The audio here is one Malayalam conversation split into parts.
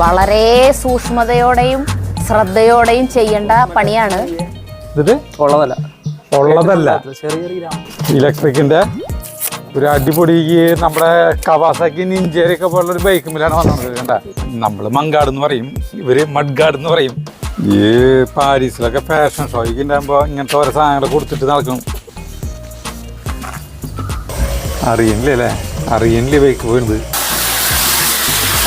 വളരെ സൂക്ഷ്മതയോടെയും ശ്രദ്ധയോടെയും ചെയ്യേണ്ട പണിയാണ്. ഇത്? ഉള്ളതല്ല. ഇലക്ട്രിക്കിന്റെ ഒരു അടിപൊളി നമ്മുടെ കവാസാക്കി നിഞ്ചേരിയൊക്കെ പോലുള്ള ഒരു ബൈക്കുമിലാണ് വന്നത് കണ്ട. നമ്മൾ മങ്കാട് എന്ന് പറയും ഇവർ മഡ്ഗാഡ് എന്ന് പറയും. ഈ പാരീസിലൊക്കെ ഫാഷൻ ഷോയ്ക്ക് ഉണ്ടാകുമ്പോ ഇങ്ങനത്തെ ഓരോ സാധനങ്ങൾ കൊടുത്തിട്ട് നടക്കും. അറിയണില്ലേ അല്ലേ? അറിയണില്ലേ ബൈക്ക് പോയിരുന്നത്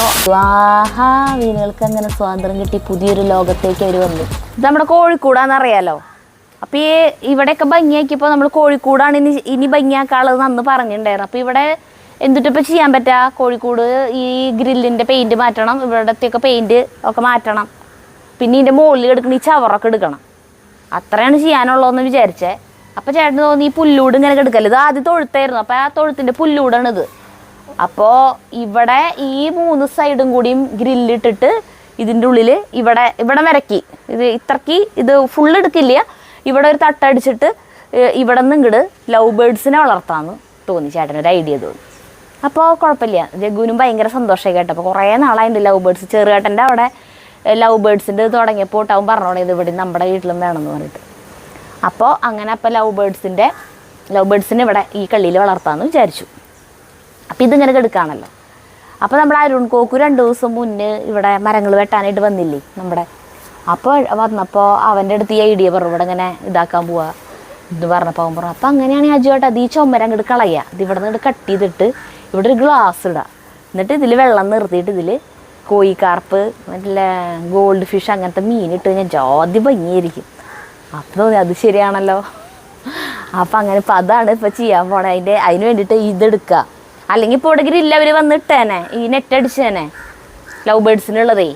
ആഹാ വീലുകൾക്ക് അങ്ങനെ സ്വാതന്ത്ര്യം കിട്ടി പുതിയൊരു ലോകത്തേക്ക് അവർ വന്നു. ഇത് നമ്മുടെ കോഴിക്കോടാന്നറിയാലോ? അപ്പോൾ ഈ ഇവിടെയൊക്കെ ഭംഗിയാക്കിയപ്പോൾ നമ്മൾ കോഴിക്കൂടാണ് ഇനി ഇനി ഭംഗിയാക്കാനുള്ളത് അന്ന് പറഞ്ഞിട്ടുണ്ടായിരുന്നു. അപ്പോൾ ഇവിടെ എന്തിട്ടിപ്പോൾ ചെയ്യാൻ പറ്റുക കോഴിക്കോട് ഈ ഗ്രില്ലിന്റെ പെയിന്റ് മാറ്റണം ഇവിടത്തെയൊക്കെ പെയിന്റ് ഒക്കെ മാറ്റണം. പിന്നെ ഇതിന്റെ മുകളിൽ എടുക്കണ ഈ ചവറൊക്കെ എടുക്കണം. അത്രയാണ് ചെയ്യാനുള്ളതെന്ന് വിചാരിച്ചേ. അപ്പോൾ ചേട്ടന് തോന്നി ഈ പുല്ലൂട് ഇങ്ങനെ എടുക്കല്ലേ? ഇത് ആദ്യം തൊഴുത്തായിരുന്നു. അപ്പോൾ ആ തൊഴുത്തിന്റെ പുല്ലൂടാണിത്. അപ്പോൾ ഇവിടെ ഈ മൂന്ന് സൈഡും കൂടിയും ഗ്രില്ലിട്ടിട്ട് ഇതിന്റെ ഉള്ളിൽ ഇവിടെ ഇവിടെ വരക്കി ഇത് ഇത്രക്ക് ഇത് ഫുൾ എടുക്കില്ല. ഇവിടെ ഒരു തട്ടടിച്ചിട്ട് ഇവിടെ നിന്ന് ഇങ്ങോട്ട് ലവ് ബേഡ്സിനെ വളർത്താമെന്ന് തോന്നി ചേട്ടൻ ഒരു ഐഡിയ തോന്നി. അപ്പോൾ കുഴപ്പമില്ല. ജഗുവിനും ഭയങ്കര സന്തോഷമായി കേട്ടപ്പോൾ കുറേ നാളായിട്ട് ലവ് ബേഡ്സ് ചെറുകേട്ടന്റെ അവിടെ ലവ് ബേഡ്സിന്റെ തുടങ്ങിയപ്പോൾ അവൻ പറഞ്ഞോളെ ഇത് ഇവിടെ നമ്മുടെ വീട്ടിലും വേണമെന്ന് പറഞ്ഞിട്ട്. അപ്പോൾ അങ്ങനെ അപ്പോൾ ലവ് ബേഡ്സിന്റെ ലവ് ബേഡ്സിനെ ഇവിടെ ഈ കള്ളിയിൽ വളർത്താമെന്ന് വിചാരിച്ചു. അപ്പം ഇതിങ്ങനെ കെടുക്കുകയാണല്ലോ അപ്പോൾ നമ്മൾ അരുൺ കോക്കു രണ്ട് ദിവസം മുന്നേ ഇവിടെ മരങ്ങൾ വെട്ടാനായിട്ട് വന്നില്ലേ നമ്മുടെ. അപ്പോൾ വന്നപ്പോൾ അവന്റെ അടുത്ത് ഈ ഐഡിയ പറഞ്ഞു ഇവിടെ ഇങ്ങനെ ഇതാക്കാൻ പോവാ. ഇത് പറഞ്ഞപ്പോൾ അവൻ പറഞ്ഞു അപ്പം അങ്ങനെയാണ് ചേട്ടാ അത് ഈ ചുമര അങ്ങോട്ട് കളയുക ഇത് ഇവിടെ നിന്ന് കട്ട് ചെയ്തിട്ട് ഇവിടെ ഒരു ഗ്ലാസ് ഇടുക എന്നിട്ട് ഇതിൽ വെള്ളം നിർത്തിയിട്ട് ഇതിൽ കോഴിക്കാർപ്പ് മറ്റേ ഗോൾഡ് ഫിഷ് അങ്ങനത്തെ മീനിട്ട് ഞാൻ ജാതി ഭംഗിയായിരിക്കും. അപ്പം തോന്നി അത് ശരിയാണല്ലോ. അപ്പം അങ്ങനെ ഇപ്പം അതാണ് ഇപ്പം ചെയ്യാൻ പോണേ. അതിന്റെ അതിന് വേണ്ടിയിട്ട് ഇതെടുക്കുക അല്ലെങ്കിൽ ഇപ്പോൾ ഇവിടെ അവർ അവർ വന്നിട്ടേനെ ഈ നെറ്റ് അടിച്ചേനെ. ലവ് ബേഡ്സിനുള്ളതേ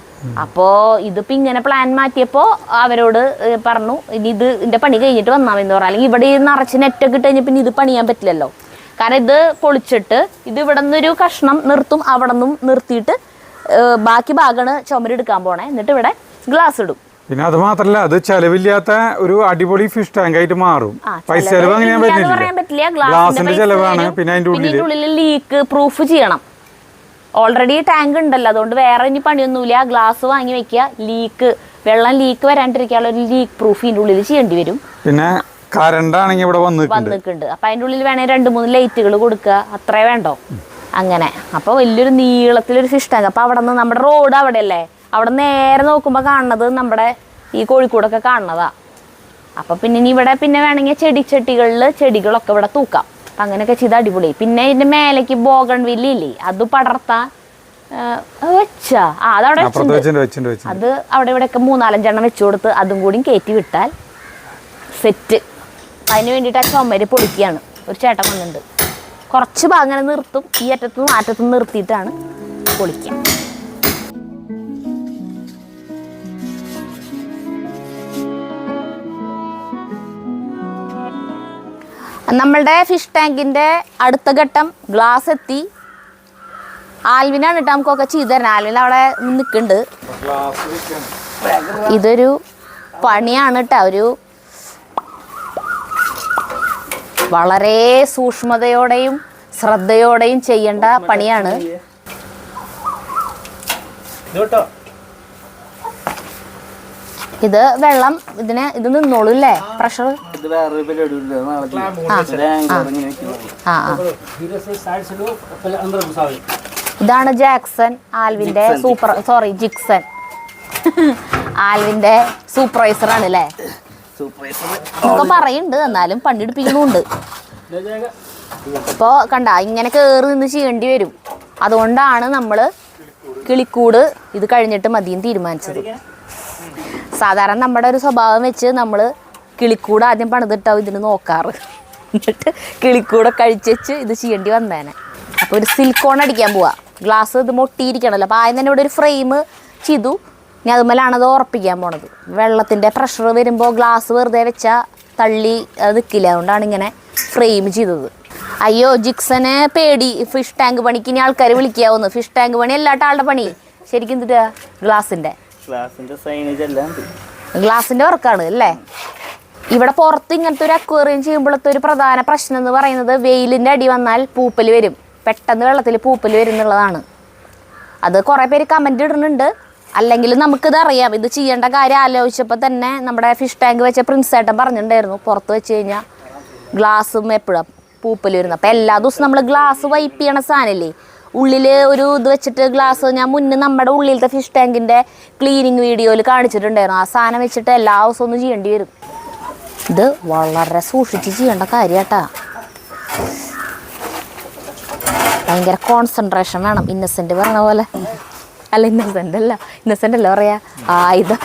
അപ്പോ ഇതിപ്പോൾ ഇങ്ങനെ പ്ലാൻ മാറ്റിയപ്പോൾ അവരോട് പറഞ്ഞു ഇനി ഇത് ഇതിന്റെ പണി കഴിഞ്ഞിട്ട് വന്നാൽ മതി പറഞ്ഞു. അല്ലെങ്കിൽ ഇവിടെ ഈ നിറച്ച് നെറ്റൊക്കെ ഇട്ട് കഴിഞ്ഞാൽ പിന്നെ ഇത് പണിയാൻ പറ്റില്ലല്ലോ. കാരണം ഇത് പൊളിച്ചിട്ട് ഇത് ഇവിടെ നിന്നൊരു കഷ്ണം നിർത്തും അവിടെ നിന്നും നിർത്തിയിട്ട് ബാക്കി ഭാഗമാണ് ചുമരെടുക്കാൻ പോണേ. എന്നിട്ട് ഇവിടെ ഗ്ലാസ് ഇടും. പിന്നെ അത് മാത്രല്ല അത് ചെലവില്ലാത്ത ഒരു അടിപൊളി ഫിഷ് ടാങ്ക് ആയിട്ട് മാറും. പൈസ ചെലവ് അങ്ങനെ പറ്റില്ല. ഗ്ലാസിന്റെ ചെലവാണ് പിന്നെ അതിന്റെ ഉള്ളിൽ ലീക്ക് പ്രൂഫ് ചെയ്യണം. ഓൾറെഡി ടാങ്ക് ഉണ്ടല്ലോ അതുകൊണ്ട് വേറെ ഇനി പണിയൊന്നുമില്ല. ഗ്ലാസ് വാങ്ങി വെക്കുക. ലീക്ക് വെള്ളം ലീക്ക് വരാണ്ടിരിക്കാനുള്ള ഒരു ലീക്ക് പ്രൂഫ് ഇതിന്റെ ഉള്ളിൽ ചെയ്യേണ്ടി വരും. പിന്നെ കരണ്ടാണെങ്കിൽ ഇവിടെ വന്നിട്ടുണ്ട്. അപ്പൊ അതിന്റെ ഉള്ളിൽ വേണേ രണ്ട് മൂന്ന് ലൈറ്റുകൾ കൊടുക്കുക. അത്രേ വേണ്ടോ? അങ്ങനെ. അപ്പൊ വലിയൊരു നീളത്തിലൊരു ഫിഷ് ടാങ്ക് അപ്പൊ അവിടെ നിന്ന് നമ്മുടെ റോഡ് അവിടെ അല്ലേ അവിടെ നേരെ നോക്കുമ്പോൾ കാണുന്നത് നമ്മുടെ ഈ കോഴിക്കൂടൊക്കെ കാണുന്നതാ. അപ്പൊ പിന്നെ ഇനി ഇവിടെ പിന്നെ വേണമെങ്കിൽ ചെടിച്ചട്ടികളിൽ ചെടികളൊക്കെ ഇവിടെ തൂക്കാം. അപ്പൊ അങ്ങനെയൊക്കെ ചെയ്ത് അടിപൊളി. പിന്നെ ഇതിന്റെ മേലേക്ക് ബോഗൺ വില്ലില്ലേ അത് പടർത്താ വെച്ചാ. ആ അതവിടെ അത് അവിടെ ഇവിടെയൊക്കെ മൂന്നാലഞ്ചെണ്ണം വെച്ചു കൊടുത്ത് അതും കൂടി കയറ്റി വിട്ടാൽ സെറ്റ്. അതിന് വേണ്ടിയിട്ട് ആ ചുമര് പൊളിക്കുകയാണ്. ഒരു ചേട്ടൻ വന്നിട്ടുണ്ട്. കുറച്ച് ഭാഗം അങ്ങനെ നിർത്തും ഈ അറ്റത്തുനിന്ന് ആ അറ്റത്തുനിന്ന് നിർത്തിയിട്ടാണ് പൊളിക്കുക. നമ്മളുടെ ഫിഷ് ടാങ്കിന്റെ അടുത്ത ഘട്ടം ഗ്ലാസ് എത്തി. ആൽവിനാണ് കേട്ടോ നമുക്കൊക്കെ ചെയ്ത് തരണം ആൽവിൻ അവിടെ നിൽക്കുന്നുണ്ട്. ഇതൊരു പണിയാണ് കേട്ടോ ഒരു വളരെ സൂക്ഷ്മതയോടെയും ശ്രദ്ധയോടെയും ചെയ്യേണ്ട പണിയാണ്. ഇത് വെള്ളം ഇതിനെ ഇത് നിന്നോളൂ അല്ലേ പ്രഷർ ഇതാണ് ജാക്സൺ ആൽവിന്റെ സൂപ്പർ സോറി ജിക്സൺ. ആൽവിന്റെ സൂപ്പർവൈസർ ആണ് അല്ലേ? Supervisor. ഒക്കെ പറയുന്നുണ്ട് എന്നാലും പണിയെടുപ്പിക്കുന്നുണ്ട്. ഇപ്പോൾ കണ്ട ഇങ്ങനെ കേറി നിന്ന് ചെയ്യേണ്ടി വരും. അതുകൊണ്ടാണ് നമ്മൾ കിളിക്കൂട് ഇത് കഴിഞ്ഞിട്ട് മതിയും തീരുമാനിച്ചത്. സാധാരണ നമ്മുടെ ഒരു സ്വഭാവം വെച്ച് നമ്മൾ കിളിക്കൂട് ആദ്യം പണിതിട്ടാവും ഇതിന് നോക്കാറ്. എന്നിട്ട് കിളിക്കൂടെ കഴിച്ചേച്ച് ഇത് ചെയ്യേണ്ടി വന്നേനെ. അപ്പോൾ ഒരു സിൽക്കോൺ അടിക്കാൻ പോവാ. ഗ്ലാസ് ഇത് മൊട്ടിയിരിക്കണമല്ലോ അപ്പോൾ ആദ്യം തന്നെ ഇവിടെ ഒരു ഫ്രെയിം ചെയ്തു. ഇനി അതുമല്ലാണ് അത് ഉറപ്പിക്കാൻ പോണത്. വെള്ളത്തിന്റെ പ്രഷർ വരുമ്പോൾ ഗ്ലാസ് വെറുതെ വെച്ചാൽ തള്ളി അത് നിൽക്കില്ല അതുകൊണ്ടാണ് ഇങ്ങനെ ഫ്രെയിം ചെയ്തത്. അയ്യോ ജിക്സനെ പേടി. ഫിഷ് ടാങ്ക് പണിക്ക് ഇനി ആൾക്കാർ വിളിക്കാവുന്നു. ഫിഷ് ടാങ്ക് പണി അല്ലാട്ട ആളുടെ പണി. ശരിക്കും എന്തിട്ടാ? ഗ്ലാസിന്റെ ഗ്ലാസിന്റെ വർക്കാണ് അല്ലേ? ഇവിടെ പുറത്ത് ഇങ്ങനത്തെ ഒരു അക്വേറിയം ചെയ്യുമ്പോഴത്തെ ഒരു പ്രധാന പ്രശ്നം എന്ന് പറയുന്നത് വെയിലിന്റെ അടി വന്നാൽ പൂപ്പൽ വരും. പെട്ടെന്ന് വെള്ളത്തിൽ പൂപ്പൽ വരും എന്നുള്ളതാണ്. അത് കുറേ പേര് കമന്റ് ഇടുന്നുണ്ട്. അല്ലെങ്കിൽ നമുക്കിത് അറിയാം. ഇത് ചെയ്യേണ്ട കാര്യം ആലോചിച്ചപ്പോൾ തന്നെ നമ്മുടെ ഫിഷ് ടാങ്ക് വെച്ച പ്രിൻസ് ഏട്ടൻ പറഞ്ഞിട്ടുണ്ടായിരുന്നു. പുറത്ത് വെച്ച് കഴിഞ്ഞാൽ ഗ്ലാസ്സും എപ്പോഴും പൂപ്പൽ വരുന്നത്. അപ്പോൾ എല്ലാ ദിവസവും നമ്മൾ ഗ്ലാസ് വൈപ്പ് ചെയ്യണ സാധനമില്ലേ ഉള്ളിൽ ഒരു ഇത് വെച്ചിട്ട് ഗ്ലാസ് ഞാൻ മുന്നേ നമ്മുടെ ഉള്ളിലത്തെ ഫിഷ് ടാങ്കിന്റെ ക്ലീനിങ് വീഡിയോയിൽ കാണിച്ചിട്ടുണ്ടായിരുന്നു. ആ സാധനം വെച്ചിട്ട് എല്ലാ ദിവസവും ഒന്നും ചെയ്യേണ്ടി വരും. ഇത് വളരെ സൂക്ഷിച്ച് ചെയ്യേണ്ട കാര്യാട്ടാ. ഭയങ്കര കോൺസെൻട്രേഷൻ വേണം. ഇന്നസെന്റ് പറഞ്ഞ പോലെ. അല്ല ഇന്നസെന്റ് അല്ല. ഇന്നസെന്റ് അല്ല പറയാ. ആയുധം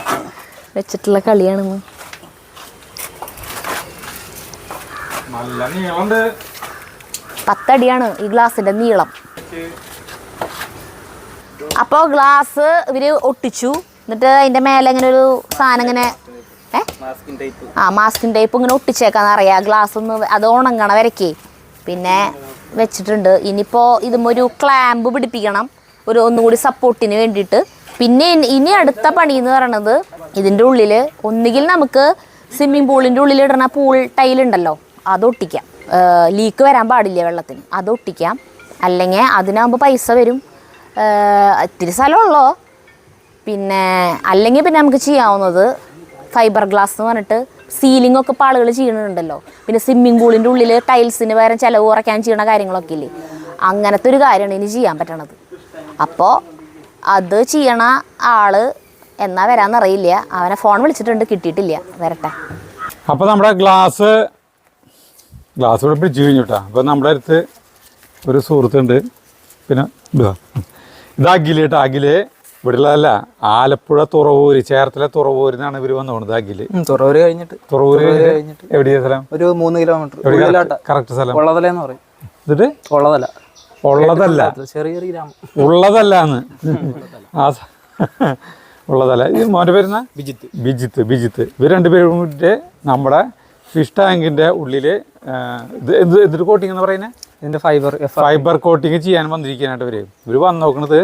വെച്ചിട്ടുള്ള കളിയാണെന്ന്. നീളമുണ്ട് പത്തടിയാണ് ഈ ഗ്ലാസിന്റെ നീളം. അപ്പോൾ ഗ്ലാസ് ഇവർ ഒട്ടിച്ചു. എന്നിട്ട് അതിന്റെ മേലെ ഇങ്ങനെ ഒരു സാധനം ഇങ്ങനെ ആ മാസ്കിൻ ടൈപ്പ് ഇങ്ങനെ ഒട്ടിച്ചേക്കാന്ന് അറിയാം. ഗ്ലാസ് ഒന്ന് അത് ഉണങ്ങണ വരക്കേ പിന്നെ വെച്ചിട്ടുണ്ട്. ഇനിയിപ്പോൾ ഇതുമൊരു ക്ലാമ്പ് പിടിപ്പിക്കണം. ഒരു ഒന്നുകൂടി സപ്പോർട്ടിന് വേണ്ടിയിട്ട്. പിന്നെ ഇനി- അടുത്ത പണി എന്ന് പറയണത് ഇതിന്റെ ഉള്ളിൽ ഒന്നുകിൽ നമുക്ക് സ്വിമ്മിംഗ് പൂളിന്റെ ഉള്ളിൽ ഇടണ പൂൾ ടൈലുണ്ടല്ലോ അത് ഒട്ടിക്കാം. ലീക്ക് വരാൻ പാടില്ല വെള്ളത്തിന്? അത് ഒട്ടിക്കാം. അല്ലെങ്കിൽ അതിനാകുമ്പോൾ പൈസ വരും. ഇത്തിരി സ്ഥലമുള്ളോ പിന്നെ അല്ലെങ്കിൽ പിന്നെ നമുക്ക് ചെയ്യാവുന്നത് ഫൈബർ ഗ്ലാസ് എന്ന് പറഞ്ഞിട്ട് സീലിംഗ് ഒക്കെ ആളുകൾ ചെയ്യണുണ്ടല്ലോ. പിന്നെ സ്വിമ്മിംഗ് പൂളിന്റെ ഉള്ളിൽ ടൈൽസിന് പകരം ചിലവ് കുറയ്ക്കാൻ ചെയ്യണ കാര്യങ്ങളൊക്കെ ഇല്ലേ? അങ്ങനത്തെ ഒരു കാര്യമാണ് ഇനി ചെയ്യാൻ പറ്റണത്. അപ്പോൾ അത് ചെയ്യണ ആൾ എന്നാ വരാന്നറിയില്ല. അവനെ ഫോൺ വിളിച്ചിട്ടുണ്ട് കിട്ടിയിട്ടില്ല. വരട്ടെ. അപ്പോൾ നമ്മുടെ ഗ്ലാസ് ഗ്ലാസ് ഇവിടെ പിടിച്ചു കഴിഞ്ഞു കേട്ടോ അപ്പോൾ നമ്മുടെ അടുത്ത് ഒരു സുഹൃത്തുണ്ട്. പിന്നെ ഇതാ ഇത് അഖിലേട്ടാ അഖിൽ ഇവിടെയുള്ളതല്ല ആലപ്പുഴ തുറവൂര് ചേർത്തല തുറവൂരിൽ നിന്നാണ് ഇവർ വന്നു പോകുന്നത് അഖിൽ തുറവൂര് കഴിഞ്ഞിട്ട്. തുറവൂര് കഴിഞ്ഞിട്ട് എവിടെയാ സ്ഥലം? ഒരു മൂന്ന് കിലോമീറ്റർ. കറക്റ്റ് സ്ഥലം? ഉള്ളതല എന്ന് പറയും. എന്നിട്ട്? ഉള്ളതല. ഉള്ളതല്ല. ചെറിയ ചെറിയ ഗ്രാമം. ഉള്ളതല്ലാന്ന്. ആ ഉള്ളതല്ല ഇത് മോന്റെ പേരുന്ന? ബിജിത്ത്. ബിജിത്ത് ബിജിത്ത്. ഇവർ രണ്ടുപേരും കൂടിയിട്ട് നമ്മുടെ ഫിഷ് ടാങ്കിന്റെ ഉള്ളിൽ ഇത് എന്ത് എന്തൊരു കോട്ടിംഗ് എന്ന് പറയുന്നത് ഫൈബർ ഫൈബർ കോട്ടിങ് ചെയ്യാൻ വന്നിരിക്കാനായിട്ട് ഇവർ ഇവർ വന്നു നോക്കണത്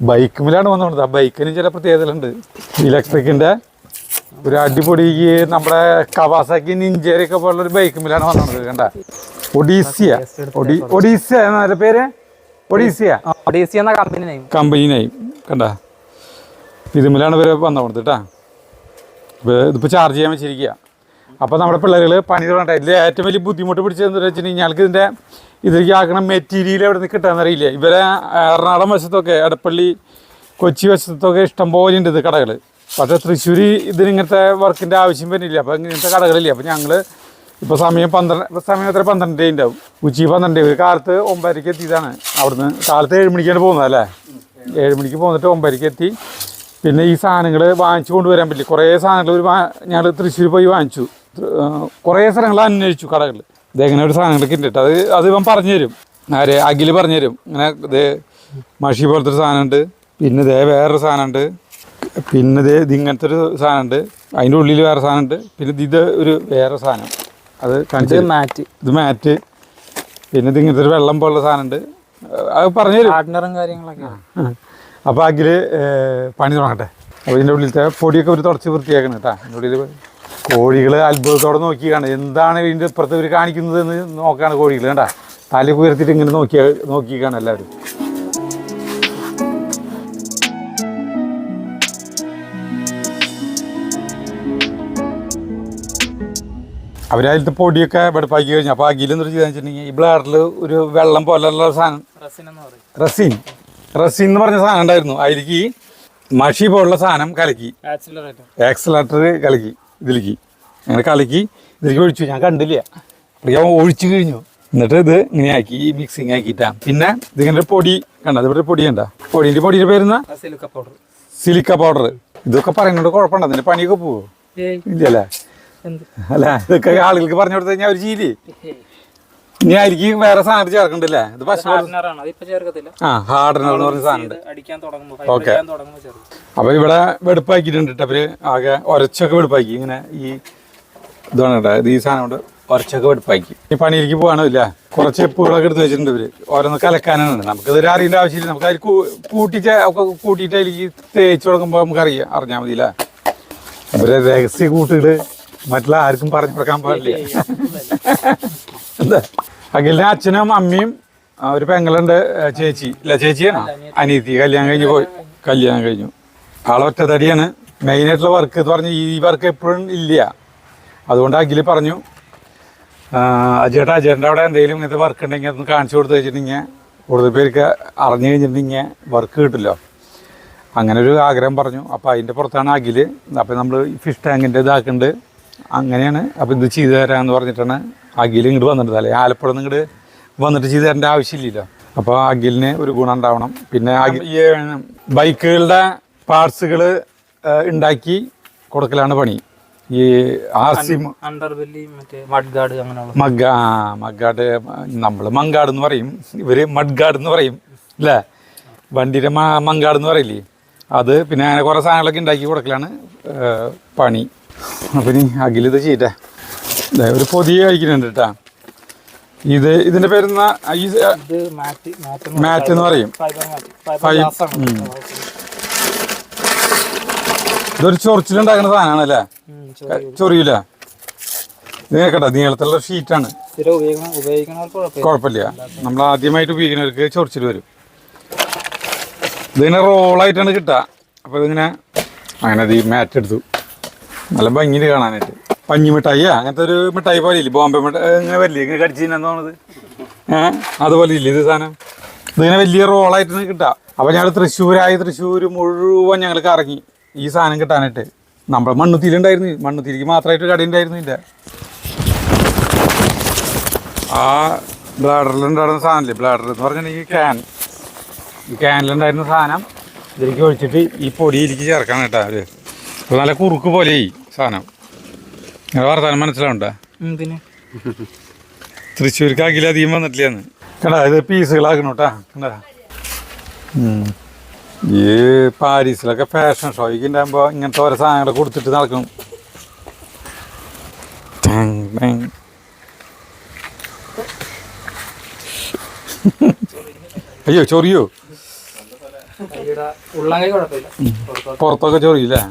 ബൈക്കുമിലാണ് വന്ന് നോക്കുന്നത് ആ ബൈക്കിന് ചില പ്രത്യേകതകളുണ്ട്. ഇലക്ട്രിക്കിന്റെ ഒരു അടിപൊളി നമ്മുടെ കവാസാക്കി നിഞ്ചേരിയൊക്കെ ഒരു ബൈക്കുമിലാണ് വന്നത് കണ്ട. ഒഡീസിയ. ഒഡി ഒഡീസിയ എന്നതിന്റെ പേര്? ഒഡീസിയ. ഒഡീസിയ എന്ന കമ്പനി നെയിം കമ്പനിനായി. കണ്ട. ഇതുമിലാണ് ഇവർ വന്നു കൊടുത്തത് കേട്ടാ ഇതിപ്പോൾ ചാർജ് ചെയ്യാൻ വെച്ചിരിക്കുക അപ്പോൾ നമ്മുടെ പിള്ളേരുകൾ പണി തുടങ്ങട്ടെ. ഇതിൽ ഏറ്റവും വലിയ ബുദ്ധിമുട്ട് പിടിച്ചതെന്ന് വെച്ചിട്ടുണ്ടെങ്കിൽ ഞങ്ങൾക്ക് ഇതിന്റെ ഇതിലേക്ക് ആക്കണ മെറ്റീരിയൽ എവിടെ നിന്ന് അറിയില്ല ഇവരെ എറണാകുളം വശത്തൊക്കെ എടപ്പള്ളി കൊച്ചി വശത്തൊക്കെ ഇഷ്ടം പോലെ ഉണ്ട് ഇത് കടകൾ പക്ഷേ തൃശ്ശൂർ ഇതിന് ഇങ്ങനത്തെ വർക്കിന്റെ ആവശ്യം വരുന്നില്ല അപ്പോൾ ഇങ്ങനത്തെ കടകളില്ല? അപ്പോൾ ഞങ്ങൾ ഇപ്പോൾ സമയം പന്ത്രണ്ട് സമയം എത്ര? പന്ത്രണ്ട് ഉണ്ടാവും. ഉച്ചയ്ക്ക് പന്ത്രണ്ട്. ഒരു കാലത്ത് ഒമ്പതരയ്ക്ക് എത്തിയതാണ്. അവിടുന്ന് കാലത്ത് ഏഴ് മണിക്കാണ് പോകുന്നത് അല്ലേ? ഏഴ് മണിക്ക് പോന്നിട്ട് ഒമ്പതരയ്ക്ക് എത്തി. പിന്നെ ഈ സാധനങ്ങൾ വാങ്ങിച്ചു കൊണ്ടുവരാൻ പറ്റില്ല. കുറേ സാധനങ്ങൾ ഒരു ഞങ്ങൾ തൃശ്ശൂർ പോയി വാങ്ങിച്ചു. കുറേ സ്ഥലങ്ങൾ അന്വേഷിച്ചു കടകളിൽ ഇതെങ്ങനെ ഒരു സാധനങ്ങളൊക്കെ ഉണ്ട് ട്ടോ. അത് അത് ഇവൻ പറഞ്ഞു തരും ആര്? അഖിൽ പറഞ്ഞു തരും ഇങ്ങനെ ഇത് മഷി പോലത്തെ ഒരു സാധനമുണ്ട്. പിന്നെ ഇതേ വേറൊരു സാധനമുണ്ട്. പിന്നെ ഇതേ ഇത് ഇങ്ങനത്തെ ഒരു സാധനമുണ്ട്. അതിന്റെ ഉള്ളിൽ വേറെ സാധനമുണ്ട്. പിന്നെ ഇത് ഒരു വേറെ സാധനം. അത് കാണിച്ചു ഇത് മാറ്റ്. ഇത് മാറ്റ്. പിന്നെ ഇത് ഇങ്ങനത്തെ ഒരു വെള്ളം പോലുള്ള സാധനമുണ്ട്. അത് പറഞ്ഞു തരും. പാർട്ട്ണറും കാര്യങ്ങളൊക്കെ. അപ്പോൾ അഖിൽ പണി തുടങ്ങട്ടെ. അപ്പോൾ ഇതിന്റെ ഉള്ളിലത്തെ പൊടിയൊക്കെ ഒരു തുടച്ച് വൃത്തിയാക്കണം കേട്ടോ. ഇതിന്റെ ഉള്ളിൽ കോഴികൾ അത്ഭുതത്തോടെ നോക്കിയാണ് എന്താണ് ഇതിന്റെ ഇപ്പുറത്ത് ഇവർ കാണിക്കുന്നത് എന്ന് നോക്കാണ് കോഴികൾ. കണ്ട? തല ഉയർത്തിയിട്ട് ഇങ്ങനെ നോക്കിയ നോക്കിക്കാണ് എല്ലാവരും. അവരതിലത്തെ പൊടിയൊക്കെ വെടുപ്പാക്കി കഴിഞ്ഞു. അപ്പോൾ അഖിൽ എന്ന് വെച്ചിട്ടുണ്ടെങ്കിൽ ഈ ബ്ലാഡിൽ ഒരു വെള്ളം പോലെയുള്ള സാധനം. റസീൻ റസീൻ. എന്ന് പറഞ്ഞ സാധനം ഉണ്ടായിരുന്നു. അതിലേക്ക് മഷി പോലുള്ള സാധനം കലക്കി. ആക്സിലേറ്റർ കലക്കി. ഇതിലേക്ക്. അങ്ങനെ കലക്കി ഇതിലേക്ക് ഒഴിച്ചു. ഞാൻ കണ്ടില്ല. അപ്പോഴേക്കും അവൻ ഒഴിച്ചു കഴിഞ്ഞു. എന്നിട്ട് ഇത് ഇങ്ങനെ ആക്കി ഈ മിക്സിങ് ആക്കിയിട്ടാ. പിന്നെ ഇതിങ്ങനെ പൊടി കണ്ട? അതിവിടെ പൊടി കണ്ട? പൊടിന്റെ പൊടിയുടെ പേരുന്ന പൗഡർ സിലിക്ക പൗഡർ ഇതൊക്കെ പറയുന്നുണ്ട് കുഴപ്പമുണ്ടോ. അതിന്റെ പണിയൊക്കെ പോവോ? ഇല്ലല്ലേ? അല്ല ഇതൊക്കെ ആളുകൾക്ക് പറഞ്ഞു കൊടുത്തു കഴിഞ്ഞാൽ അവർ ചെയ്യില്ലേ ഇനി ആയിരിക്കും വേറെ സാധനം ചേർക്കണ്ടല്ലേ? ഇത് ആ ഹാർഡനർ എന്ന് പറഞ്ഞ സാധനം ഓക്കെ അപ്പൊ ഇവിടെ വെടുപ്പാക്കിയിട്ടുണ്ട് കേട്ടോ അവർ ആകെ ഒരച്ചൊക്കെ വെടുപ്പാക്കി. ഇങ്ങനെ ഈ ഇതാണ് കേട്ടോ. ഇത് ഈ സാധനം കൊണ്ട് ഒരച്ചൊക്കെ വെടുപ്പാക്കി. ഈ പണിയിലേക്ക് പോകാനില്ല കുറച്ച് എപ്പുകളൊക്കെ എടുത്ത് വെച്ചിട്ടുണ്ട് ഇവർ. ഓരോന്ന് കലക്കാനാണ്. നമുക്ക് ഇതൊരു അറിയേണ്ട ആവശ്യമില്ല. നമുക്ക് അതിൽ കൂട്ടിട്ട് ഒക്കെ കൂട്ടിയിട്ട് അതിലേക്ക് തേച്ച് കൊടുക്കുമ്പോൾ നമുക്ക് അറിയാം അറിഞ്ഞാൽ മതിയില്ല അവരെ രഹസ്യ കൂട്ടുകൾ മറ്റുള്ള ആർക്കും പറഞ്ഞു കൊടുക്കാൻ പാടില്ല. അഖിലിന്റെ അച്ഛനും അമ്മയും ഒരു പെങ്ങളുണ്ട് ചേച്ചി. ഇല്ല ചേച്ചിയാണ്. അനീതി. കല്യാണം കഴിഞ്ഞ് പോയി. കല്യാണം കഴിഞ്ഞു. ആളെ ഒറ്റത്തടിയാണ്. മെയിനായിട്ടുള്ള വർക്ക് എന്ന് പറഞ്ഞു ഈ വർക്ക് എപ്പോഴും ഇല്ല. അതുകൊണ്ട് അഖിൽ പറഞ്ഞു അജേട്ടാ അജയേട്ടാ അജയന്റെ അവിടെ എന്തെങ്കിലും ഇങ്ങനത്തെ വർക്ക് ഉണ്ടെങ്കിൽ അതൊന്ന് കാണിച്ചു കൊടുത്ത് വെച്ചിട്ടുണ്ടെങ്കിൽ കൂടുതൽ പേർക്ക് അറിഞ്ഞു കഴിഞ്ഞിട്ടുണ്ടെങ്കിൽ വർക്ക് കിട്ടില്ലോ അങ്ങനെ ഒരു ആഗ്രഹം പറഞ്ഞു. അപ്പോൾ അതിന്റെ പുറത്താണ് അഖിൽ അപ്പോൾ നമ്മൾ ഫിഷ് ടാങ്കിന്റെ ഇതാക്കുന്നുണ്ട് അങ്ങനെയാണ്. അപ്പോൾ ഇത് ചെയ്തു തരാമെന്ന് പറഞ്ഞിട്ടാണ് അഖിൽ ഇങ്ങോട്ട് വന്നിട്ട് അല്ലേ? ആലപ്പുഴ ഇങ്ങോട്ട് വന്നിട്ട് ചെയ്തു തരേണ്ട ആവശ്യമില്ലല്ലോ. അപ്പോൾ അഖിലിന് ഒരു ഗുണം ഉണ്ടാവണം. പിന്നെ ഈ ബൈക്കുകളുടെ പാർട്സുകൾ ഉണ്ടാക്കി കൊടുക്കലാണ് പണി. ഈ ആർ സി മഡ്ഗാഡ് മഗ്ഗ ആ മഗ്ഗാട് നമ്മൾ മങ്കാട് എന്ന് പറയും. ഇവർ മഡ്ഗാഡ് എന്ന് പറയും. അല്ലേ? വണ്ടിയുടെ മങ്കാട് എന്ന് പറയില്ലേ? അത് പിന്നെ അങ്ങനെ കുറേ സാധനങ്ങളൊക്കെ ഉണ്ടാക്കി കൊടുക്കലാണ് പണി. അപ്പം ഇനി അഖിലിത് ചെയ്യട്ടെ ഒരു പൊതിയെ കഴിക്കുന്നുണ്ട് കേട്ടാ ഇത് ഇതിന്റെ പേരുന്ന ഈ മാറ്റ് എന്ന് പറയും. ഇതൊരു ചൊറിച്ചിലുണ്ടാക്കുന്ന സാധനമാണ് അല്ലേ? ചൊറിയില്ല ഇത് കേട്ടോ നീളത്തിലുള്ള ഷീറ്റാണ്. കുഴപ്പമില്ല. നമ്മൾ ആദ്യമായിട്ട് ഉപയോഗിക്കുന്നവർക്ക് ചൊറിച്ചിൽ വരും. ഇതിങ്ങനെ റോളായിട്ടാണ് കിട്ടുക. അപ്പോൾ ഇതിങ്ങനെ അങ്ങനെ ഈ മാറ്റ് എടുത്തു. നല്ല ഭംഗിയിൽ കാണാനായിട്ട്. പഞ്ഞി മിഠായിയാ അങ്ങനത്തെ ഒരു മിഠായി പോലെ ഇല്ലേ? ബോംബെ മിഠായി ഇങ്ങനെ വലിയ ഇങ്ങനെ കടിച്ച് തിന്നാന്ന് തോന്നുന്നത്. ഏഹ് അതുപോലെ ഇല്ല ഇത് സാധനം? ഇതിങ്ങനെ വലിയ റോളായിട്ട് കിട്ടുക അപ്പോൾ ഞങ്ങൾ തൃശ്ശൂരായി തൃശ്ശൂർ മുഴുവൻ ഞങ്ങൾ കറങ്ങി ഈ സാധനം കിട്ടാനായിട്ട്. നമ്മുടെ മണ്ണുത്തിയിലുണ്ടായിരുന്നു. മണ്ണുത്തിരിക്ക് മാത്രമായിട്ട് കട ഉണ്ടായിരുന്നില്ല. ആ ബ്ലാഡറിലുണ്ടായിരുന്ന സാധനമില്ലേ ബ്ലാഡർ എന്ന് പറഞ്ഞിട്ടുണ്ടെങ്കിൽ ക്യാൻ ഈ ക്യാനിലുണ്ടായിരുന്ന സാധനം ഇതിലേക്ക് ഒഴിച്ചിട്ട് ഈ പൊടിയിലേക്ക് ചേർക്കണം കേട്ടോ അപ്പോൾ നല്ല കുറുക്ക് പോലെ സാധനം. വർത്താനം മനസ്സിലാവണ്ട? തൃശ്ശൂർക്ക് അഖില അധികം വന്നിട്ടില്ലെന്ന്. കണ്ടാ ഇത് പീസുകളാക്കണം കേട്ടാ കണ്ടാ. ഈ പാരീസിലൊക്കെ ഫാഷൻ ഷോയ്ക്ക് ഉണ്ടാകുമ്പോൾ ഇങ്ങനത്തെ ഓരോ സാധനങ്ങൾ കൊടുത്തിട്ട് നടക്കും. അയ്യോ ചൊറിയോ? പുറത്തൊക്കെ ചൊറിയില്ലേ?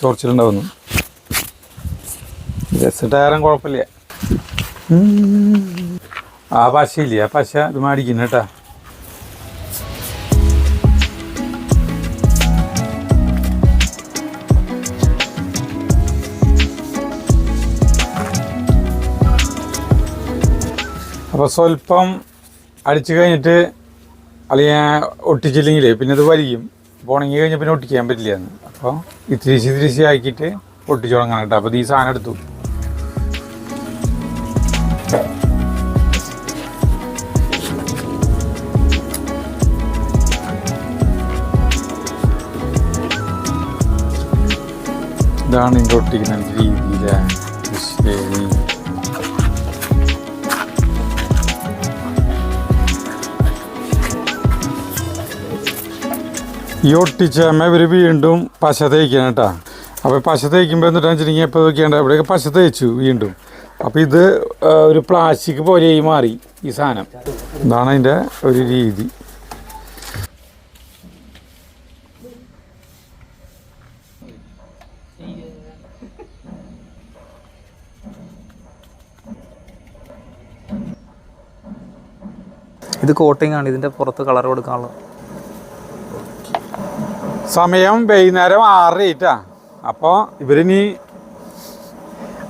ചൊറിച്ചിലുണ്ടാവുന്നു ജസ്റ്റ് ടയറും കുഴപ്പമില്ല. ആ പശയില്ലേ ആ പശ ഇത് മേടിക്കുന്നു കേട്ടാ. അപ്പോൾ സ്വല്പം അടിച്ചു കഴിഞ്ഞിട്ട് അല്ലെങ്കിൽ ഒട്ടിച്ചില്ലെങ്കിലേ പിന്നെ അത് വലിയും. അപ്പോൾ കഴിഞ്ഞാൽ പിന്നെ ഒട്ടിക്കാൻ പറ്റില്ല എന്ന്. അപ്പോൾ ഇത്തിരിശി തിരിശി ആക്കിയിട്ട് പൊട്ടിച്ചു തുടങ്ങണം കേട്ടോ. അപ്പോൾ ഈ സാധനം എടുത്തു. ഇതാണ് ഇതിന്റെ ഒട്ടിക്കുന്ന രീതിയിലെ ശരി ഈ ഒട്ടിച്ചമ്മ ഇവർ വീണ്ടും പശ തേക്കണം കേട്ടോ. അപ്പോൾ പശ തേക്കുമ്പോൾ എന്നിട്ടാണ് വെച്ചിട്ടുണ്ടെങ്കിൽ ഇപ്പോൾ നോക്കിയാണ്ട് ഇവിടെയൊക്കെ പശ തേച്ചു വീണ്ടും. അപ്പോൾ ഇത് ഒരു പ്ലാസ്റ്റിക് പോലെയായി മാറി ഈ സാധനം. ഇതാണ് അതിന്റെ ഒരു രീതി. ഇത് കോട്ടിംഗ് ആണ് ഇതിന്റെ പുറത്ത് കളർ കൊടുക്കാനുള്ളത്. സമയം വൈകുന്നേരം ആറര ആയിട്ടാ അപ്പോൾ ഇവരിനി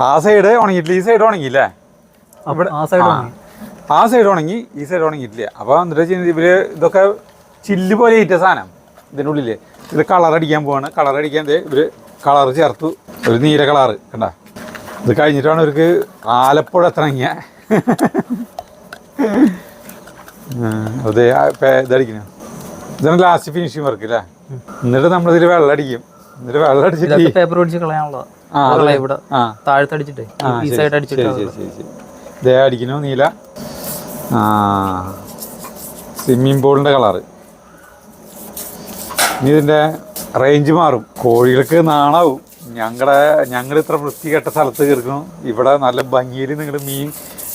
ആ സൈഡ് ഉണങ്ങിയിട്ടില്ല ഈ സൈഡ് ഉണങ്ങിയില്ലേ? അവിടെ ആ സൈഡ് ആ. സൈഡ് ഉണങ്ങി ഈ സൈഡ് ഉണങ്ങിയിട്ടില്ല. അപ്പോൾ എന്നിട്ട് വെച്ചാൽ ഇവർ ഇതൊക്കെ ചില്ല് പോലെ ഇറ്റ സാധനം ഇതിന്റെ ഉള്ളിൽ. ഇത് കളർ അടിക്കാൻ പോവാണ്. കളർ അടിക്കാൻ ഇവർ കളർ ചേർത്തു. ഒരു നീല കളറ് കണ്ട? ഇത് കഴിഞ്ഞിട്ടാണ് ഇവർക്ക് ആലപ്പുഴ എത്തണങ്ങിയ അതെ ഇതടിക്കണേ ഇതാണ് ലാസ്റ്റ് ഫിനിഷിംഗ് വർക്ക് അല്ലേ എന്നിട്ട് നമ്മളിതിൽ വെള്ളം അടിക്കും എന്നിട്ട് വെള്ളം അടിച്ചിട്ട് പേപ്പർ പിടിച്ച് കളയാനുള്ളത്. അടിക്കണോ. ഇവിടെ താഴത്തടിച്ചിട്ടേ. നീല? ആ. സ്വിമ്മിംഗ് പൂളിന്റെ കളറ് ഇനി ഇതിന്റെ റേഞ്ച് മാറും. കോഴികൾക്ക് നാണാവും. ഞങ്ങളുടെ ഞങ്ങൾ ഇത്ര വൃത്തികെട്ട സ്ഥലത്ത് കയറുന്നു ഇവിടെ നല്ല ഭംഗിയിൽ നിങ്ങൾ മീൻ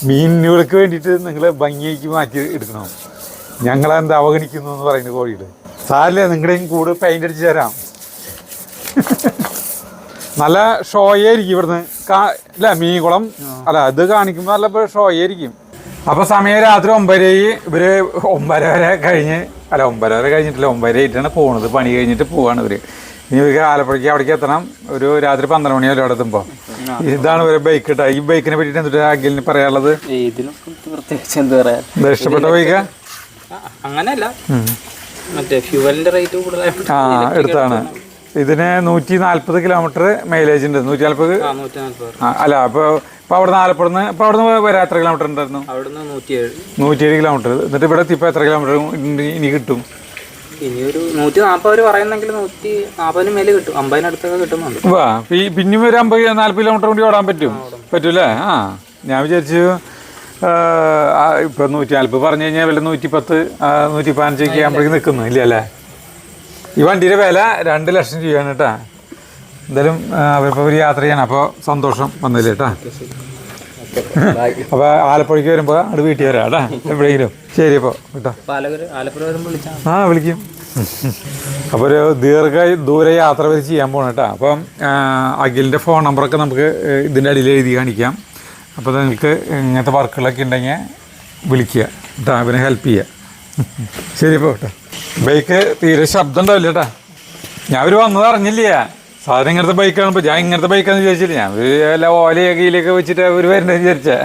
മീനുകൾക്ക് വേണ്ടിയിട്ട് നിങ്ങൾ ഭംഗിയേക്ക് മാറ്റി എടുക്കണം? ഞങ്ങളെന്താ അവഗണിക്കുന്നു എന്ന് പറയുന്നത് കോഴികൾ സാരില്ല നിങ്ങളുടെയും കൂട് പെയിന്റ് അടിച്ച് തരാം. നല്ല ഷോയായിരിക്കും ഇവിടുന്ന്. അല്ല മീൻകുളം. അല്ല ഇത് കാണിക്കുമ്പോൾ നല്ല ഷോയായിരിക്കും അപ്പൊ സമയം രാത്രി ഒമ്പതര ഇവർ ഒമ്പതര വരെ കഴിഞ്ഞ് അല്ല ഒമ്പതര വരെ കഴിഞ്ഞിട്ടില്ല. ഒമ്പതര ആയിട്ടാണ് പോണത്. പണി കഴിഞ്ഞിട്ട് പോവാണ് ഇവർ. ഇനി ഇവർക്ക് ആലപ്പുഴയ്ക്ക് അവിടേക്ക് എത്തണം. ഒരു രാത്രി പന്ത്രണ്ട് മണിയല്ലോ അവിടെ എത്തുമ്പോ. ഇതാണ് ഒരു ബൈക്ക് കേട്ടോ ഈ ബൈക്കിനെ പറ്റിയിട്ട് എന്തൊരു അഖിലിന് പറയാനുള്ളത്? ഇതിലും പ്രത്യേകിച്ച് എന്ത് പറയാ? ഇഷ്ടപ്പെട്ട ബൈക്കാ അങ്ങനെയല്ല. മറ്റേ ഫ്യൂവലിന്റെ റേറ്റ് കൂടുതലായിട്ട് ആ എടുത്താണ്. ഇതിന് നൂറ്റി നാല്പത് കിലോമീറ്റർ മൈലേജ് ഉണ്ട്. നൂറ്റി നാല്പത് നൂറ്റി അല്ല അപ്പോൾ ഇപ്പോൾ അവിടെ നിന്ന് ആലപ്പുഴ നിന്ന് ഇപ്പോൾ അവിടെ നിന്ന് വരാൻ എത്ര കിലോമീറ്റർ ഉണ്ടായിരുന്നു? അവിടുന്ന് ഏഴ് കിലോമീറ്റർ. എന്നിട്ട് ഇവിടെ എത്തിയപ്പോൾ എത്ര കിലോമീറ്റർ ഇനി കിട്ടും ഇനി ഒരു നൂറ്റി നാൽപ്പത് വരെ പറയുന്നെങ്കിൽ നൂറ്റി നാൽപ്പതിന് മേലെ കിട്ടും. അമ്പതിനടുത്തൊക്കെ കിട്ടുന്നുണ്ട്. വാ ഈ പിന്നെയും ഒരു അമ്പത് നാല്പത് കിലോമീറ്റർ കൂടി ഓടാൻ പറ്റും. പറ്റൂലേ ആ. ഞാൻ വിചാരിച്ചു ഇപ്പൊ നൂറ്റി നാല്പത് പറഞ്ഞു കഴിഞ്ഞാൽ വില നൂറ്റി പത്ത് നൂറ്റി പതിനഞ്ചൊക്കെ ആകുമ്പോഴേക്ക് നിൽക്കുന്നു ഇല്ല അല്ലേ? ഈ വണ്ടിയുടെ വില രണ്ട് ലക്ഷം രൂപയാണ് കേട്ടാ. എന്തായാലും അവരിപ്പോൾ ഒരു യാത്ര ചെയ്യണം അപ്പോൾ സന്തോഷം വന്നില്ല കേട്ടാ. അപ്പോൾ ആലപ്പുഴയ്ക്ക് വരുമ്പോൾ അവിടെ വീട്ടിൽ വരാം കേട്ടാ എവിടെയെങ്കിലും. ശരി അപ്പോൾ കേട്ടോ. ആ വിളിക്കും. അപ്പോൾ ഒരു ദീർഘ ദൂര യാത്ര വരെ ചെയ്യാൻ പോകണം കേട്ടോ. അപ്പം അഖിലിന്റെ ഫോൺ നമ്പറൊക്കെ നമുക്ക് ഇതിന്റെ ഇതിന്റെ അടിയിൽ എഴുതി കാണിക്കാം. അപ്പോൾ നിങ്ങൾക്ക് ഇങ്ങനത്തെ വർക്കുകളൊക്കെ ഉണ്ടെങ്കിൽ വിളിക്കുക. കേട്ടോ അവനെ ഹെൽപ്പ് ചെയ്യുക. ശരി ഇപ്പോൾ കേട്ടോ. ബൈക്ക് തീരെ ശബ്ദം ഉണ്ടാവില്ല കേട്ടോ. ഞാൻ ഒരു വന്നത് അറിഞ്ഞില്ല? സാധനം ഇങ്ങനത്തെ ബൈക്കാണ് ഇപ്പോൾ ഞാൻ ഇങ്ങനത്തെ ബൈക്കാണെന്ന് വിചാരിച്ചില്ല? ഞാൻ ഒരു എല്ലാ ഓലയൊക്കെ വെച്ചിട്ട് അവർ വരുന്നത് വിചാരിച്ചേ.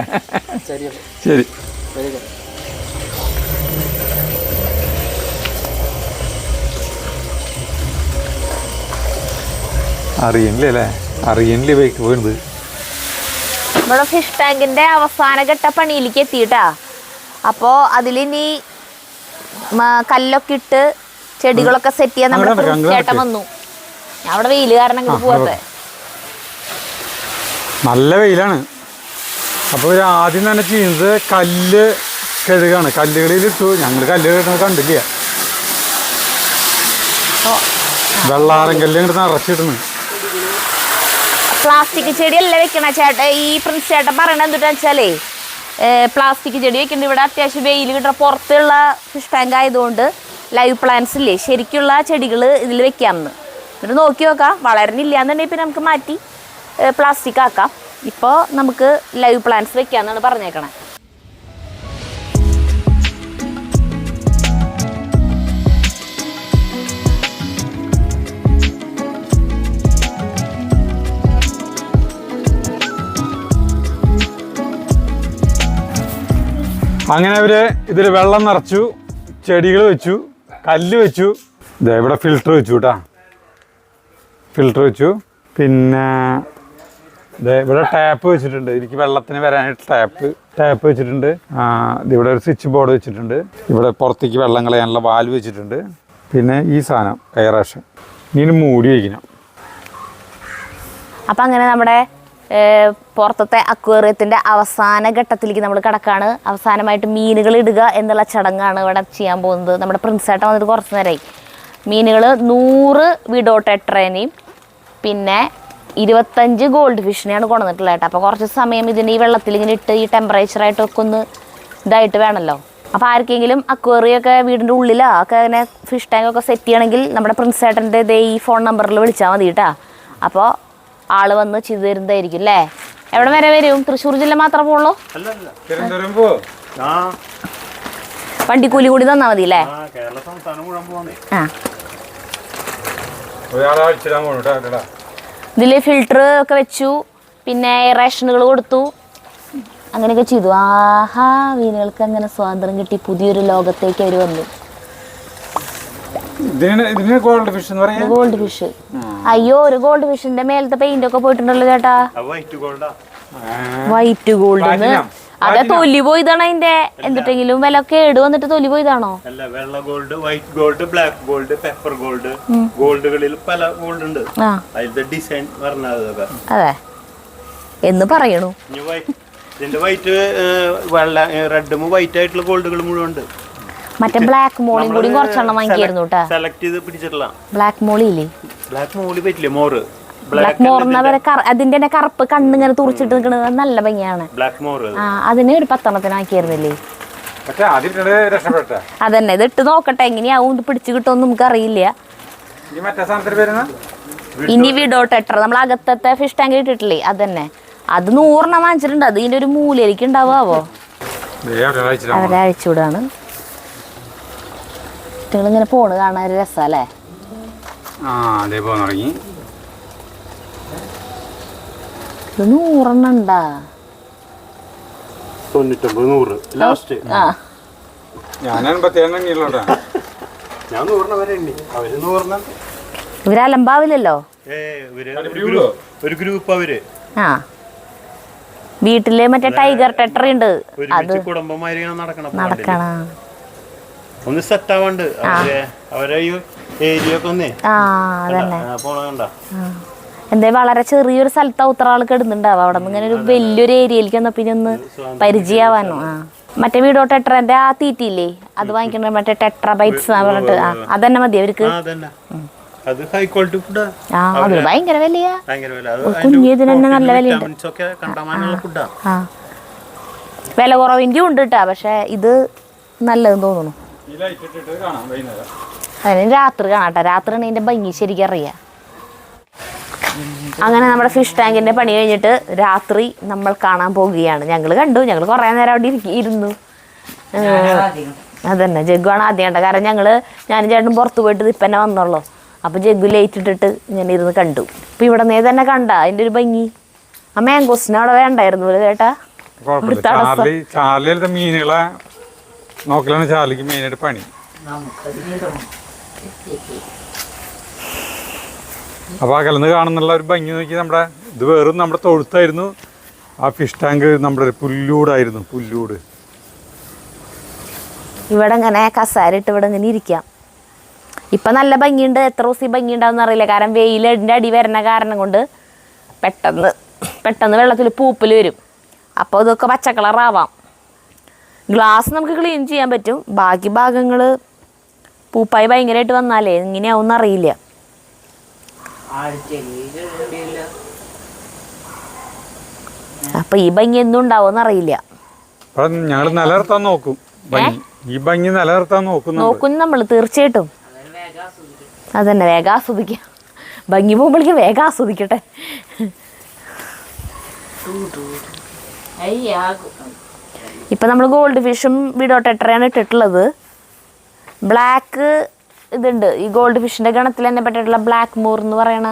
ശരി. അറിയണില്ലേ അല്ലേ? അറിയണില്ലേ ബൈക്ക് പോയത് നമ്മുടെ ഫിഷ് ടാങ്കിന്റെ അവസാന ഘട്ട പണിയിലേക്ക് എത്തിയിട്ടാ അപ്പോൾ അതിലിനി കല്ലൊക്കെ ഇട്ട് ചെടികളൊക്കെ സെറ്റ് ചെയ്യാൻ നമ്മുടെ ചേട്ടൻ വന്നു. അവിടെ വെയിൽ കാരണം പോവാത്തെ. നല്ല വെയിലാണ്. അപ്പോൾ ആദ്യം തന്നെ ചെയ്യുന്നത് കല്ല് കഴുകാണ്. കല്ലുകളിൽ ഇട്ടു. ഞങ്ങൾ കല്ല് കഴുകുന്നത് കണ്ടില്ല? വെള്ളാരം കല്ല് ഇങ്ങോട്ട് നിറച്ചിടുന്നു പ്ലാസ്റ്റിക് ചെടിയല്ല വെക്കണ ചേട്ട? ഈ പ്രിൻസ് ചേട്ടൻ പറയണത് എന്തുട്ടാ വെച്ചാലേ പ്ലാസ്റ്റിക് ചെടി വെക്കുന്നുണ്ട് ഇവിടെ അത്യാവശ്യം വെയിൽ കിട്ടുന്ന പുറത്തുള്ള ഫിഷ് ടാങ്ക് ആയതുകൊണ്ട് ലൈവ് പ്ലാന്റ്സ് ഇല്ലേ ശരിക്കുള്ള ചെടികൾ ഇതിൽ വെക്കാമെന്ന് എന്നിട്ട് നോക്കി നോക്കാം. വളരുന്നില്ല എന്നുണ്ടെങ്കിൽ പിന്നെ നമുക്ക് മാറ്റി പ്ലാസ്റ്റിക് ആക്കാം. ഇപ്പോൾ നമുക്ക് ലൈവ് പ്ലാന്റ്സ് വെക്കാമെന്നാണ് പറഞ്ഞേക്കണേ. അങ്ങനെ അവർ ഇതിൽ വെള്ളം നിറച്ചു ചെടികൾ വെച്ചു കല്ല് വെച്ചു. ദേ ഇവിടെ ഫിൽറ്റർ വെച്ചു കേട്ടാ ഫിൽറ്റർ വെച്ചു. പിന്നെ ദേ ഇവിടെ ടാപ്പ് വെച്ചിട്ടുണ്ട്. എനിക്ക് വെള്ളത്തിന് വരാനായിട്ട് ടാപ്പ് ടാപ്പ് വെച്ചിട്ടുണ്ട്. ഇവിടെ ഒരു സ്വിച്ച് ബോർഡ് വെച്ചിട്ടുണ്ട്. ഇവിടെ പുറത്തേക്ക് വെള്ളം കളയാനുള്ള വാൽവ് വെച്ചിട്ടുണ്ട്. പിന്നെ ഈ സാധനം എയറേഷൻ ഇനി മൂടി വയ്ക്കണം അപ്പം അങ്ങനെ നമ്മുടെ പുറത്തത്തെ അക്വേറിയത്തിന്റെ അവസാന ഘട്ടത്തിലേക്ക് നമ്മൾ കിടക്കാണ്. അവസാനമായിട്ട് മീനുകൾ ഇടുക എന്നുള്ള ചടങ്ങാണ് ഇവിടെ ചെയ്യാൻ പോകുന്നത്. നമ്മുടെ പ്രിൻസേട്ടൻ വന്നിട്ട് കുറച്ച് നേരമായി മീനുകൾ നൂറ് വിടോട്ട് ടെട്രേനെയും പിന്നെ ഇരുപത്തഞ്ച് ഗോൾഡ് ഫിഷിനെയാണ് കൊണ്ടുവന്നിട്ടുള്ളത് കേട്ടോ. അപ്പോൾ കുറച്ച് സമയം ഇതിന് ഈ വെള്ളത്തിൽ ഇങ്ങനെ ഇട്ട് ഈ ടെമ്പറേച്ചറായിട്ടൊക്കെ ഒന്ന് ഇതായിട്ട് വേണമല്ലോ. അപ്പോൾ ആർക്കെങ്കിലും അക്വേറിയൊക്കെ വീടിന്റെ ഉള്ളിലോ ഒക്കെ അങ്ങനെ ഫിഷ് ടാങ്ക് ഒക്കെ സെറ്റ് ചെയ്യണമെങ്കിൽ നമ്മുടെ പ്രിൻസേട്ടന്റെ ദേ ഈ ഫോൺ നമ്പറിൽ വിളിച്ചാൽ മതി കേട്ടോ. അപ്പോൾ ആൾ വന്ന് ചെയ്തു തരുന്നതായിരിക്കും അല്ലേ എവിടെ വരെ വരും? തൃശ്ശൂർ ജില്ല മാത്രമേ പോകുള്ളൂ വണ്ടി കൂലി വണ്ടിക്കൂലി കൂടി തന്നാ മതി അല്ലേ ഇതിൽ ഫിൽട്ടർ ഒക്കെ വെച്ചു പിന്നെ റേഷനുകൾ കൊടുത്തു. അങ്ങനെയൊക്കെ ചെയ്തു. ആഹാ വീനുകൾക്ക് അങ്ങനെ സ്വാതന്ത്ര്യം കിട്ടി. പുതിയൊരു ലോകത്തേക്ക് അവർ വന്നു. ഗോൾഡ് ഫിഷ് ഗോൾഡ് ഫിഷ് അയ്യോ ഒരു ഗോൾഡ് ഫിഷിന്റെ മേലത്തെ പെയിന്റ് ഒക്കെ പോയിട്ടുണ്ടല്ലോ ചേട്ടാ. White gold. അതെ തൊലി പോയതാണ് അതിന്റെ. എന്തിട്ടെങ്കിലും വില കേട് വന്നിട്ട് തൊലി പോയതാണോ? അല്ല വെള്ള gold white gold black gold pepper gold ഗോൾഡുകളിൽ പല ഗോൾഡ് ഉണ്ട്. അതിന്റെ ഡിസൈൻ പറഞ്ഞതൊക്കെ അതെ. എന്ന് പറയണു. ഇതിന്റെ വൈറ്റ് വെള്ള റെഡും വൈറ്റ് ആയിട്ടുള്ള ഗോൾഡുകൾ മുഴുവൻ ഉണ്ട്. മറ്റേ ബ്ലാക്ക് മോളിയും കൂടി കുറച്ചെണ്ണം വാങ്ങിക്കായിരുന്നു കേട്ടാ സെലക്ട് ചെയ്ത് പിടിച്ചിട്ടുള്ള ബ്ലാക്ക് മോളി ഇല്ലേ? ബ്ലാക്ക് മോളി പറ്റില്ല മോറ് ബ്ലാക്ക് മോറിന വരെ അതിന്റെ തന്നെ കറുപ്പ് കണ്ണിങ്ങനെ തുറച്ചിട്ട് നിൽക്കുന്നത് നല്ല ഭംഗിയാണ്. ബ്ലാക്ക് മോറ് ആ അതിന് ഒരു പത്തെണ്ണത്തിന് ആക്കിയായിരുന്നില്ലേ? അതന്നെ ഇത് ഇട്ട് നോക്കട്ടെ എങ്ങനെയാവും ഇത് പിടിച്ചു കിട്ടുമെന്ന് നമുക്ക് അറിയില്ല ഇനി വിഡോ എട്ടറ നമ്മൾ അകത്തത്തെ ഫിഷ് ടാങ്ക് ഇട്ടിട്ടില്ലേ? അതന്നെ. അത് നൂറെണ്ണം വാങ്ങിച്ചിട്ടുണ്ട്. അത് ഇതിന്റെ ഒരു മൂലയിലേക്ക് ഉണ്ടാവുമോ അവരെ അഴിച്ചുവിടാണ് നിങ്ങളിങ്ങനെ പോണ് കാണാൻ ഒരു രസമല്ലേ ആ അതേ പോകാൻ തുടങ്ങി ഇത് നൂറെണ്ണം ഉണ്ടാ? തൊണ്ണൂറ്റൊമ്പത് നൂറ്. ലാസ്റ്റ് ആ. ഞാൻ വരെ അവർ ഒരു ഗ്രൂപ്പ്. അവർ. ആ. വീട്ടിൽ മറ്റേ ടൈഗർ ടെട്ടറി ഉണ്ട് അത് ഇങ്ങനെ നടക്കണ. ഒന്ന് സെറ്റ് ആവാണ്ട് അവരെ അവരെ ഈ ഏരിയ ഒക്കെ ഒന്നേ ആ അതന്നെ. പോണ കണ്ട? എന്തേ വളരെ ചെറിയൊരു സ്ഥലത്ത് ഉത്തര ആൾക്ക് ഇടുന്നുണ്ടാവും. അവിടെ നിന്ന് ഇങ്ങനെ ഒരു വലിയൊരു ഏരിയയിലേക്ക് വന്നപ്പോ പിന്നെ ഒന്ന് പരിചയമാവാനോ? ആ. മറ്റേ വീടോ ടെട്രന്റെ ആ തീറ്റിയില്ലേ? അത് വാങ്ങിക്കണ മറ്റേ ടെട്ര ബൈറ്റ്സ് പറഞ്ഞിട്ട്. ആ അതന്നെ മതി അവർക്ക്. അത് ഹൈ ക്വാളിറ്റി ഫുഡാ ആ. അത് ഭയങ്കര വലിയ. കുഞ്ഞിതിന് തന്നെ നല്ല വിലയുണ്ട്. വില കുറവിന്റെ ഉണ്ട് കേട്ടാ പക്ഷെ ഇത് നല്ലതെന്ന് തോന്നുന്നു. അതിന് രാത്രി കാണാട്ടെ. രാത്രി ഇതിന്റെ ഭംഗി ശരിക്കും അറിയാം. അങ്ങനെ നമ്മുടെ ഫിഷ് ടാങ്കിന്റെ പണി കഴിഞ്ഞിട്ട് രാത്രി നമ്മൾ കാണാൻ പോകുകയാണ് ഞങ്ങൾ കണ്ടു. ഞങ്ങൾ കുറേ നേരം അവിടെ ഇരിക്കുന്നു ഇരുന്നു. അതന്നെ. ജഗ്ഗുവാണ് ആദ്യം കണ്ടത്. കാരണം ഞങ്ങൾ ഞാനും ചേട്ടനും പുറത്തു പോയിട്ട് ഇപ്പന്നെ വന്നുള്ളൂ അപ്പോൾ ജഗ്ഗു ലൈറ്റ് ഇട്ടിട്ട് ഞാൻ ഇരുന്ന് കണ്ടു. അപ്പം ഇവിടെ നീ തന്നെ കണ്ട. അതിന്റെ ഒരു ഭംഗി. ആ മാംഗോസിനെ അവിടെ വേണ്ടായിരുന്നു ചേട്ടാ. ചാർലി ചാർലി മീനുകളെ നോക്കലാണ് ചാർലിക്ക് മെയിനായിട്ട് പണി. അപ്പൊ അകലന്ന് കാണുന്നുള്ള ഒരു ഭംഗി നോക്കി നമ്മുടെ ഇത് വെറും നമ്മുടെ തൊഴുത്തായിരുന്നു. ആ ഫിഷ് ടാങ്ക് നമ്മുടെ പുല്ലൂടായിരുന്നു പുല്ലൂട്. ഇവിടെ ഇങ്ങനെ കസാരിട്ട് ഇവിടെ ഇങ്ങനെ ഇരിക്കാം. ഇപ്പം നല്ല ഭംഗിയുണ്ട് എത്ര ദിവസം ഭംഗി ഉണ്ടാവും അറിയില്ല. കാരണം വെയിലിന്റെ അടി വരുന്ന കാരണം കൊണ്ട് പെട്ടെന്ന് പെട്ടെന്ന് വെള്ളത്തിൽ പൂപ്പൽ വരും. അപ്പോൾ ഇതൊക്കെ പച്ച കളറാവാം ഗ്ലാസ് നമുക്ക് ക്ലീൻ ചെയ്യാൻ പറ്റും. ബാക്കി ഭാഗങ്ങൾ പൂപ്പായി ഭയങ്കരമായിട്ട് വന്നാലേ ഇങ്ങനെയാവും അറിയില്ല. അപ്പൊ ഈ ഭംഗി എന്നും ഉണ്ടാവുമെന്ന് അറിയില്ല. ഞങ്ങൾ നിലനിർത്താൻ നോക്കും. ഈ ഭംഗി നിലനിർത്താൻ നോക്കുന്നു നോക്കും നമ്മൾ തീർച്ചയായിട്ടും. അതന്നെ വേഗം ആസ്വദിക്കാം. ഭംഗി പോകുമ്പോഴേക്ക് വേഗം ആസ്വദിക്കട്ടെ. ഇപ്പൊ നമ്മൾ ഗോൾഡ് ഫിഷും വിഡോ ടെട്രയാണ് ഇട്ടിട്ടുള്ളത്. ബ്ലാക്ക് ഇതുണ്ട്. ഈ ഗോൾഡ് ഫിഷിന്റെ ഗണത്തിൽ തന്നെ പെട്ടിട്ടുള്ള ബ്ലാക്ക് മൂർ എന്ന് പറയണ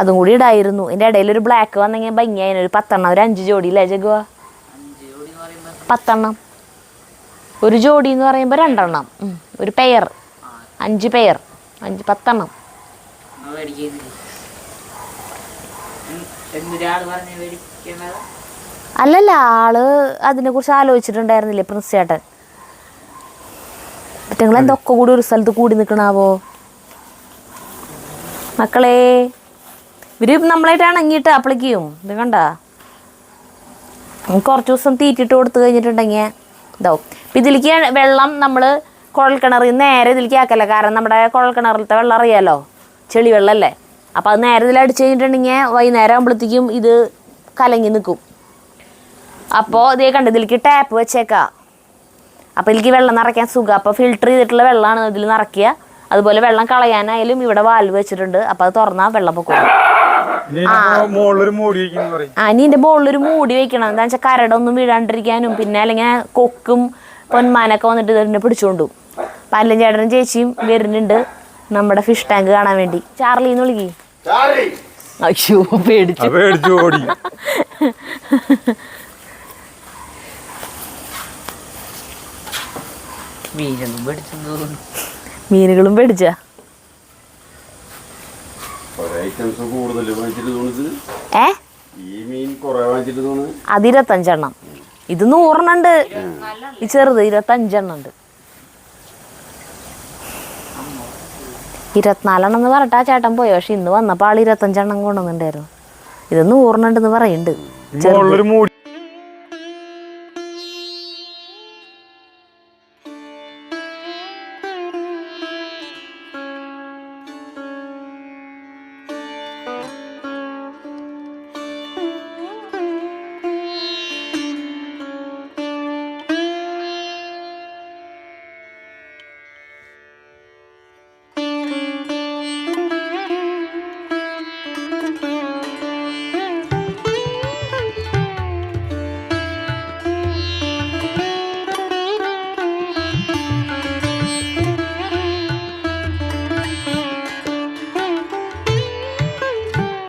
അതും കൂടി ഇടായിരുന്നു. ഇതിന്റെ ഇടയിൽ ഒരു ബ്ലാക്ക് വന്നെങ്കിൽ ഭംഗിയായി ഒരു പത്തെണ്ണം ഒരു അഞ്ച് ജോഡി അല്ലേ ജഗുവ? പത്തെണ്ണം. ഒരു ജോഡി എന്ന് പറയുമ്പോൾ രണ്ടെണ്ണം. ഒരു പെയർ അഞ്ച് പെയർ അഞ്ച് പത്തെണ്ണം. എന്തിനാണ് പറഞ്ഞ് മേടിക്കണത്? അല്ലല്ല ആൾ അതിനെക്കുറിച്ച് ആലോചിച്ചിട്ടുണ്ടായിരുന്നില്ലേ പ്രിൻസ് ചേട്ടൻ നിങ്ങൾ എന്തൊക്കെ കൂടി ഒരു സ്ഥലത്ത് കൂടി നിൽക്കണാവോ മക്കളെ ഇവർ നമ്മളായിട്ടാണ് ഇണങ്ങിയിട്ട് അപ്ലിക്ക് ചെയ്യും ഇത് കണ്ട? കുറച്ച് ദിവസം തീറ്റിട്ട് കൊടുത്തു കഴിഞ്ഞിട്ടുണ്ടെങ്കിൽ ഇതാവും ഇപ്പം ഇതിലേക്ക് വെള്ളം നമ്മൾ കുഴൽക്കിണറിൽ നേരെ ഇതിലേക്ക് ആക്കല്ല? കാരണം നമ്മുടെ കുഴൽക്കിണറിലത്തെ വെള്ളം അറിയാലോ? ചെളി വെള്ളമല്ലേ അപ്പം അത് നേരെ ഇതിൽ അടിച്ചു കഴിഞ്ഞിട്ടുണ്ടെങ്കിൽ വൈകുന്നേരം ആകുമ്പോഴത്തേക്കും ഇത് കലങ്ങി നിൽക്കും അപ്പോൾ ഇതേ കണ്ട് ഇതിലേക്ക് ടാപ്പ് വെച്ചേക്കാം. അപ്പോൾ ഇതിലേക്ക് വെള്ളം നിറയ്ക്കാൻ സുഖം. അപ്പോൾ ഫിൽറ്റർ ചെയ്തിട്ടുള്ള വെള്ളമാണ് ഇതിൽ നിറയ്ക്കുക. അതുപോലെ വെള്ളം കളയാനായാലും ഇവിടെ വാൽവ് വെച്ചിട്ടുണ്ട്. അപ്പോൾ അത് തുറന്നാൽ വെള്ളം പൊക്കും ആ. ഇനി എന്റെ മുകളിലൊരു മൂടി വെക്കണം. എന്താ വെച്ചാൽ കരടൊന്നും വീഴാണ്ടിരിക്കാനും പിന്നെ അല്ലെങ്കിൽ കൊക്കും പൊന്മാനൊക്കെ വന്നിട്ട് ഇതിനെ പിടിച്ചോണ്ടും പല്ലും ചേട്ടനും ചേച്ചിയും വരുന്നുണ്ട് നമ്മുടെ ഫിഷ് ടാങ്ക് കാണാൻ വേണ്ടി. ചാർലിന്ന് വിളിക്കേ. അയ്യോ പേടിച്ചു. പേടിച്ചു ഓടി മീനൊന്നും മേടിച്ചെന്ന് തോന്നുന്നു മീനുകളും പേടിച്ച കുറെ ഐറ്റംസ് കൂടുതൽ വാങ്ങിച്ചിട്ട് തോന്നുന്നത് ഏ ഈ മീൻ പേടിച്ച അത് ഇരുപത്തഞ്ചെണ്ണം. ഇത് നൂറെണ്ണം ഉണ്ട് ഈ ചെറുത് ഇരുപത്തഞ്ചെണ്ണം ഉണ്ട് ഇരുപത്തിനാലെണ്ണം എന്ന് പറഞ്ഞിട്ട് ആ ചേട്ടൻ പോയി. പക്ഷെ ഇന്ന് വന്നപ്പോൾ ആൾ ഇരുപത്തഞ്ചെണ്ണം കൊണ്ടുവന്നിട്ടുണ്ടായിരുന്നു. ഇത് നൂറെണ്ണം ഉണ്ടെന്ന് പറയുന്നുണ്ട്